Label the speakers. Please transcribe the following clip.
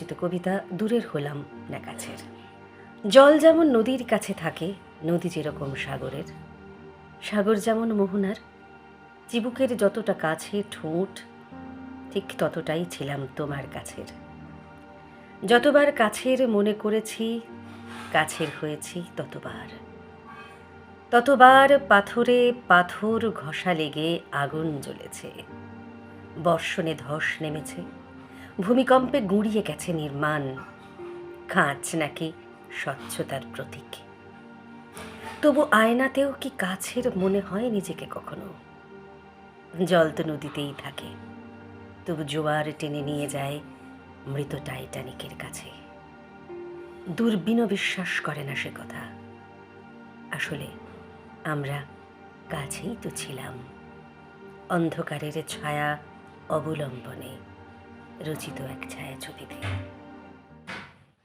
Speaker 1: রচিত কবিতা দূরের হলাম না কাছের জল যেমন নদীর কাছে থাকে, নদী যেরকম সাগরের। সাগর যেমন মোহনার, চিবুকের যতটা কাছে ঠোঁট, ঠিক ততটাই ছিলাম তোমার কাছের। যতবার কাছের মনে করেছি, কাছের হয়েছি ততবার। ততবার পাথরে পাথর ঘষা লেগে আগুন জ্বলেছে। বর্ষণে ধস নেমেছে ভূমিকম্পে গুঁড়িয়ে গেছে নির্মাণ। কাঁচ নাকি স্বচ্ছতার প্রতীক। তবু আয়নাতেও কি কাছের মনে হয় নিজেকে কখনো? জল তো নদীতেই থাকে। তবু জোয়ার টেনে নিয়ে যায় মৃত টাইটানিকের কাছে। দূরবীনও বিশ্বাস করে না সে কথা। আসলে আমরা কাছেই তো ছিলাম। অন্ধকারের ছায়া অবলম্বনে। রচিত এক ছায়াছবিতে